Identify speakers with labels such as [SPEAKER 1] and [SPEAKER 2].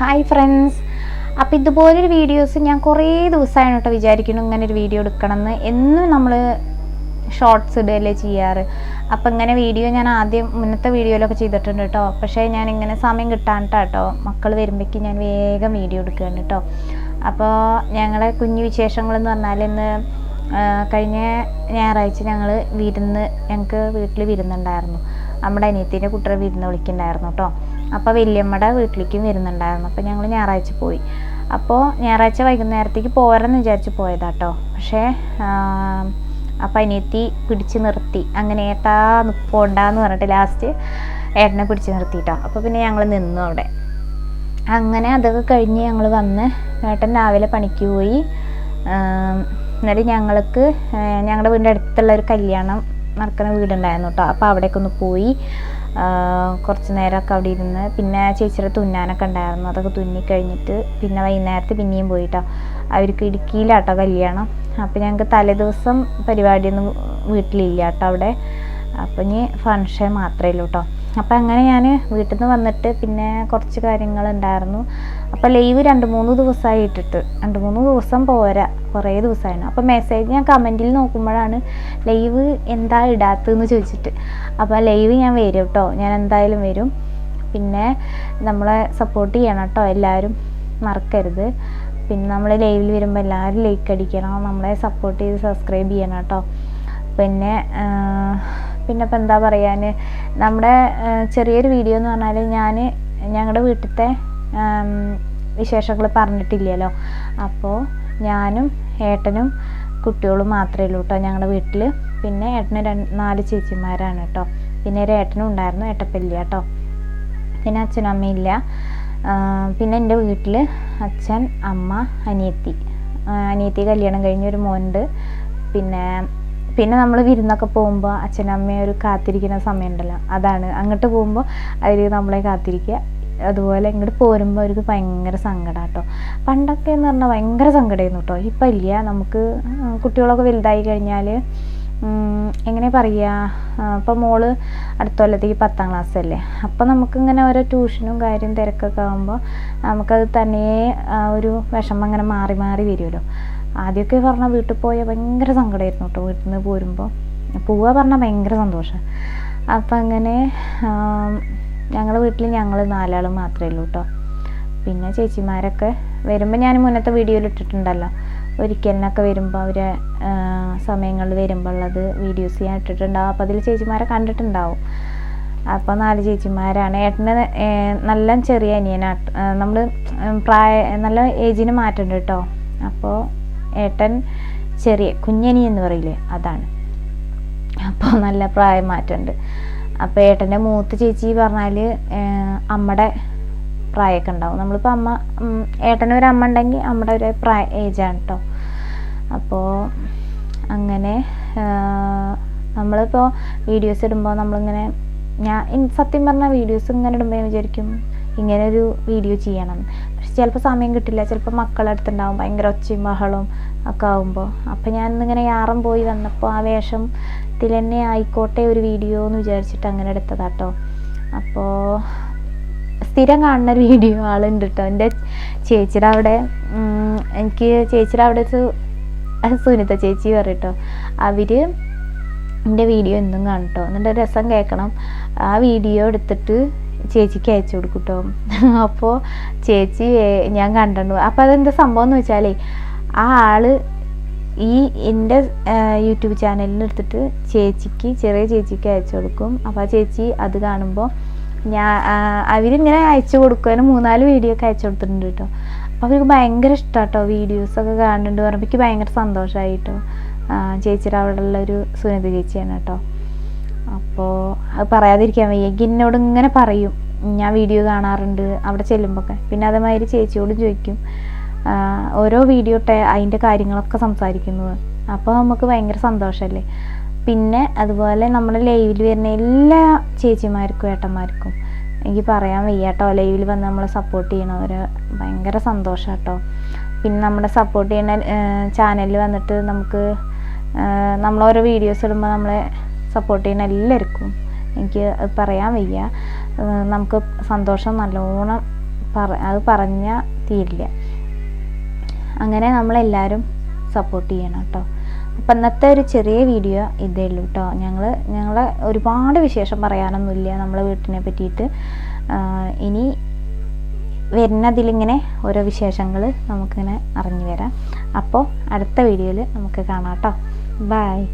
[SPEAKER 1] Hi friends അപ്പോൾ ഇതുപോലൊരു videos ഞാൻ കുറേ കേട്ടോ വിചാരിക്കുന്നു ഇങ്ങനെ ഒരു വീഡിയോ എടുക്കണമെന്ന്. എന്നും നമ്മൾ ഷോർട്സ് ഇടുകയല്ലേ ചെയ്യാറ്. അപ്പം ഇങ്ങനെ വീഡിയോ ഞാൻ ആദ്യം മുന്നത്തെ വീഡിയോയിലൊക്കെ ചെയ്തിട്ടുണ്ട് കേട്ടോ പക്ഷേ ഞാൻ ഇങ്ങനെ സമയം കിട്ടാനിട്ടാ കേട്ടോ മക്കൾ വരുമ്പോഴേക്ക് ഞാൻ വേഗം വീഡിയോ എടുക്കുകയാണ് കേട്ടോ അപ്പോൾ ഞങ്ങളെ കുഞ്ഞു വിശേഷങ്ങളെന്ന് പറഞ്ഞാൽ ഇന്ന് കഴിഞ്ഞ ഞായറാഴ്ച ഞങ്ങൾ വിരുന്ന് ഞങ്ങൾക്ക് വീട്ടിൽ വിരുന്നുണ്ടായിരുന്നു. നമ്മുടെ അനിയത്തിന്റെ കുട്ടിയെ വിരുന്ന് വിളിക്കുന്നുണ്ടായിരുന്നു കേട്ടോ അപ്പോൾ വല്യമ്മയുടെ വീട്ടിലേക്കും വരുന്നുണ്ടായിരുന്നു. അപ്പോൾ ഞങ്ങൾ ഞായറാഴ്ച പോയി. അപ്പോൾ ഞായറാഴ്ച വൈകുന്നേരത്തേക്ക് പോരെന്ന് വിചാരിച്ച് പോയതാട്ടോ. പക്ഷേ അപ്പം അനിയത്തി പിടിച്ച് നിർത്തി. അങ്ങനെ ഏട്ടാ പോണ്ടാന്ന് പറഞ്ഞിട്ട് ലാസ്റ്റ് ഏട്ടനെ പിടിച്ച് നിർത്തിയിട്ടോ അപ്പോൾ പിന്നെ ഞങ്ങൾ നിന്നു അവിടെ. അങ്ങനെ അതൊക്കെ കഴിഞ്ഞ് ഞങ്ങൾ വന്ന് ഏട്ടൻ രാവിലെ പണിക്ക് പോയി. എന്നിട്ട് ഞങ്ങൾക്ക് ഞങ്ങളുടെ വീടിന്റെ അടുത്തുള്ള ഒരു കല്യാണം നടക്കുന്ന വീടുണ്ടായിരുന്നു കേട്ടോ അപ്പോൾ അവിടേക്കൊന്ന് പോയി. കുറച്ച് നേരമൊക്കെ അവിടെ ഇരുന്ന് പിന്നെ ചേച്ചിയുടെ തുന്നാനൊക്കെ ഉണ്ടായിരുന്നു. അതൊക്കെ തുന്നി കഴിഞ്ഞിട്ട് പിന്നെ വൈകുന്നേരത്ത് പിന്നെയും പോയിട്ടോ. അവർക്ക് ഇടുക്കിയിലാട്ടോ കല്യാണം. അപ്പോൾ ഞങ്ങൾക്ക് തലേദിവസം പരിപാടിയൊന്നും വീട്ടിലില്ല കേട്ടോ അവിടെ. അപ്പം ഇനി ഫങ്ഷൻ മാത്രമേ ഉള്ളൂ കേട്ടോ അപ്പം അങ്ങനെ ഞാൻ വീട്ടിൽ നിന്ന് വന്നിട്ട് പിന്നെ കുറച്ച് കാര്യങ്ങളുണ്ടായിരുന്നു. അപ്പം ലൈവ് രണ്ട് മൂന്ന് ദിവസമായി ഇട്ടിട്ട്. രണ്ട് മൂന്ന് ദിവസം പോരാ. കുറേ ദിവസമായിരുന്നു അപ്പോൾ മെസ്സേജ് ഞാൻ കമന്റിൽ നോക്കുമ്പോഴാണ് ലൈവ് എന്താ ഇടാത്തതെന്ന് ചോദിച്ചിട്ട്. അപ്പോൾ ലൈവ് ഞാൻ വരും കേട്ടോ ഞാൻ എന്തായാലും വരും. പിന്നെ നമ്മളെ സപ്പോർട്ട് ചെയ്യണം കേട്ടോ എല്ലാവരും. മറക്കരുത്. പിന്നെ നമ്മൾ ലൈവിൽ വരുമ്പോൾ എല്ലാവരും ലൈക്ക് അടിക്കണം. നമ്മളെ സപ്പോർട്ട് ചെയ്ത് സബ്സ്ക്രൈബ് ചെയ്യണം കേട്ടോ പിന്നെ പിന്നെ ഇപ്പം എന്താ പറയാൻ നമ്മുടെ ചെറിയൊരു വീഡിയോ എന്ന് പറഞ്ഞാൽ ഞാൻ ഞങ്ങളുടെ വീട്ടിലത്തെ വിശേഷങ്ങൾ പറഞ്ഞിട്ടില്ലല്ലോ. അപ്പോൾ ഞാനും ഏട്ടനും കുട്ടികളും മാത്രമേ ഉള്ളൂ കേട്ടോ ഞങ്ങളുടെ വീട്ടിൽ പിന്നെ ഏട്ടന് രണ്ട് നാല് ചേച്ചിമാരാണ് കേട്ടോ പിന്നെ ഒരു ഏട്ടനും ഉണ്ടായിരുന്നു ഏട്ടപ്പില്ല കേട്ടോ പിന്നെ അച്ഛനും അമ്മയില്ല പിന്നെ എന്റെ വീട്ടിൽ അച്ഛൻ അമ്മ അനിയത്തി. അനിയത്തി കല്യാണം കഴിഞ്ഞ ഒരു മോനുണ്ട്. പിന്നെ പിന്നെ നമ്മൾ വിരുന്നൊക്കെ പോകുമ്പോൾ അച്ഛനും അമ്മയും ഒരു കാത്തിരിക്കുന്ന സമയമുണ്ടല്ലോ. അതാണ്. അങ്ങോട്ട് പോകുമ്പോൾ അവർ നമ്മളെ കാത്തിരിക്കുക. അതുപോലെ ഇങ്ങോട്ട് പോരുമ്പോൾ അവർക്ക് ഭയങ്കര സങ്കടം കേട്ടോ പണ്ടൊക്കെ എന്ന് പറഞ്ഞാൽ ഭയങ്കര സങ്കടമായിരുന്നു കേട്ടോ ഇപ്പം ഇല്ല. നമുക്ക് കുട്ടികളൊക്കെ വലുതായി കഴിഞ്ഞാൽ എങ്ങനെ പറയുക ഇപ്പം മോൾ അടുത്ത കൊല്ലത്തേക്ക് പത്താം ക്ലാസ് അല്ലേ? അപ്പം നമുക്കിങ്ങനെ ഓരോ ട്യൂഷനും കാര്യം തിരക്കൊക്കെ ആകുമ്പോൾ നമുക്കത് തന്നെ ഒരു വിഷമം അങ്ങനെ മാറി മാറി വരുമല്ലോ. ആദ്യമൊക്കെ പറഞ്ഞാൽ വീട്ടിൽ പോയാൽ ഭയങ്കര സങ്കടമായിരുന്നു കേട്ടോ. വീട്ടിൽ നിന്ന് പോരുമ്പോൾ പോവുക പറഞ്ഞാൽ ഭയങ്കര സന്തോഷം. അപ്പം അങ്ങനെ ഞങ്ങളുടെ വീട്ടിൽ ഞങ്ങൾ നാലാൾ മാത്രമേ ഉള്ളൂ കേട്ടോ. പിന്നെ ചേച്ചിമാരൊക്കെ വരുമ്പോൾ ഞാൻ മുന്നത്തെ വീഡിയോയിൽ ഇട്ടിട്ടുണ്ടല്ലോ. ഒരിക്കലിനൊക്കെ വരുമ്പോൾ അവരെ സമയങ്ങളിൽ വരുമ്പോൾ ഉള്ളത് വീഡിയോസ് ഞാൻ ഇട്ടിട്ടുണ്ടാവും. അപ്പോൾ അതിൽ ചേച്ചിമാരെ കണ്ടിട്ടുണ്ടാവും. അപ്പോൾ നാല് ചേച്ചിമാരാണ്. ഏട്ടന് നല്ല ചെറിയ അനിയനാട്ട് നമ്മൾ പ്രായ നല്ല ഏജിന് മാറ്റമുണ്ട് കേട്ടോ. അപ്പോൾ ഏട്ടൻ ചെറിയ കുഞ്ഞനി എന്ന് പറയില്ലേ അതാണ്. അപ്പോൾ നല്ല പ്രായം മാറ്റമുണ്ട്. അപ്പോൾ ഏട്ടന്റെ മൂത്ത ചേച്ചി പറഞ്ഞാൽ അമ്മയുടെ പ്രായമൊക്കെ ഉണ്ടാവും. നമ്മളിപ്പോൾ അമ്മ ഏട്ടനൊരു അമ്മ ഉണ്ടെങ്കിൽ അമ്മയുടെ ഒരു പ്രായ ഏജാണ് കേട്ടോ അപ്പോൾ അങ്ങനെ നമ്മളിപ്പോൾ വീഡിയോസ് ഇടുമ്പോൾ നമ്മളിങ്ങനെ ഞാൻ സത്യം പറഞ്ഞാൽ വീഡിയോസ് ഇങ്ങനെ ഇടുമ്പോൾ ഞാൻ വിചാരിക്കും ഇങ്ങനെ ഒരു വീഡിയോ ചെയ്യണം. പക്ഷെ ചിലപ്പോൾ സമയം കിട്ടില്ല ചിലപ്പോൾ മക്കളടുത്തുണ്ടാവും ഭയങ്കര ഒച്ചയും ബഹളവും ഒക്കെ ആകുമ്പോൾ അപ്പോൾ ഞാൻ ഇന്നിങ്ങനെ യാറം പോയി വന്നപ്പോൾ ആ വേഷത്തിൽ തന്നെ ആയിക്കോട്ടെ ഒരു വീഡിയോ എന്ന് വിചാരിച്ചിട്ട് അങ്ങനെ എടുത്തതാട്ടോ. അപ്പോൾ സ്ഥിരം കാണുന്ന ഒരു വീഡിയോ ആളുണ്ട് കേട്ടോ എന്റെ ചേച്ചിയുടെ അവിടെ എനിക്ക് ചേച്ചിയുടെ അവിടെ സുനിത ചേച്ചി പറയട്ടോ. അവർ എന്റെ വീഡിയോ എന്നും കാണും കേട്ടോ എന്നിട്ട് രസം കേൾക്കണം. ആ വീഡിയോ എടുത്തിട്ട് ചേച്ചിക്ക് അയച്ചു കൊടുക്കും കേട്ടോ അപ്പോൾ ചേച്ചി ഞാൻ കണ്ടു അപ്പോൾ അതെന്താ സംഭവം എന്ന് വെച്ചാലേ ആ ആൾ ഈ എന്റെ യൂട്യൂബ് ചാനലിൽ എടുത്തിട്ട് ചേച്ചിക്ക് ചെറിയ ചേച്ചിക്ക് അയച്ചു കൊടുക്കും. അപ്പോൾ ആ ചേച്ചി അത് കാണുമ്പോൾ ഞാൻ അവരിങ്ങനെ അയച്ചു കൊടുക്കാൻ മൂന്നാൽ വീഡിയോ ഒക്കെ അയച്ചു കൊടുത്തിട്ടുണ്ട് കേട്ടോ. അപ്പോൾ അവർക്ക് ഭയങ്കര ഇഷ്ടമാണ് കേട്ടോ വീഡിയോസൊക്കെ കാണുന്നുണ്ട് പറയുമ്പോൾ എനിക്ക് ഭയങ്കര സന്തോഷമായി കേട്ടോ ചേച്ചിയുടെ അവിടെ ഉള്ള ഒരു സുനിത ചേച്ചിയാണ് കേട്ടോ. അപ്പോൾ അത് പറയാതിരിക്കാൻ വയ്യ. എന്നോട് ഇങ്ങനെ പറയും. ഞാൻ വീഡിയോ കാണാറുണ്ട് അവിടെ ചെല്ലുമ്പോഴൊക്കെ പിന്നെ അതേമാതിരി ചേച്ചിയോടും ചോദിക്കും. ഓരോ വീഡിയോ ഇട്ട് അതിന്റെ കാര്യങ്ങളൊക്കെ സംസാരിക്കുന്നത്. അപ്പോൾ നമുക്ക് ഭയങ്കര സന്തോഷമല്ലേ പിന്നെ അതുപോലെ നമ്മൾ ലൈവിൽ വരുന്ന എല്ലാ ചേച്ചിമാർക്കും ഏട്ടന്മാർക്കും എനിക്ക് പറയാൻ വയ്യ കേട്ടോ ലൈവിൽ വന്ന് നമ്മളെ സപ്പോർട്ട് ചെയ്യണവർ ഭയങ്കര സന്തോഷം കേട്ടോ പിന്നെ നമ്മുടെ സപ്പോർട്ട് ചെയ്യുന്ന ചാനലിൽ വന്നിട്ട് നമുക്ക് നമ്മളോരോ വീഡിയോസ് ഇടുമ്പോൾ നമ്മളെ സപ്പോർട്ട് ചെയ്യുന്ന എല്ലാവർക്കും എനിക്ക് പറയാൻ വയ്യ. നമുക്ക് സന്തോഷം നല്ലോണം പറ അത് പറഞ്ഞാൽ തീരില്ല. അങ്ങനെ നമ്മളെല്ലാവരും സപ്പോർട്ട് ചെയ്യണം കേട്ടോ. അപ്പം ഇന്നത്തെ ഒരു ചെറിയ വീഡിയോ ഇതേ ഉള്ളൂ കേട്ടോ. ഞങ്ങൾ ഞങ്ങളെ ഒരുപാട് വിശേഷം പറയാനൊന്നുമില്ല നമ്മളെ വീട്ടിനെ പറ്റിയിട്ട്. ഇനി വരുന്നതിലിങ്ങനെ ഓരോ വിശേഷങ്ങൾ നമുക്കിങ്ങനെ അറിഞ്ഞു വരാം അപ്പോൾ അടുത്ത വീഡിയോയിൽ നമുക്ക് കാണാം കേട്ടോ. ബായ്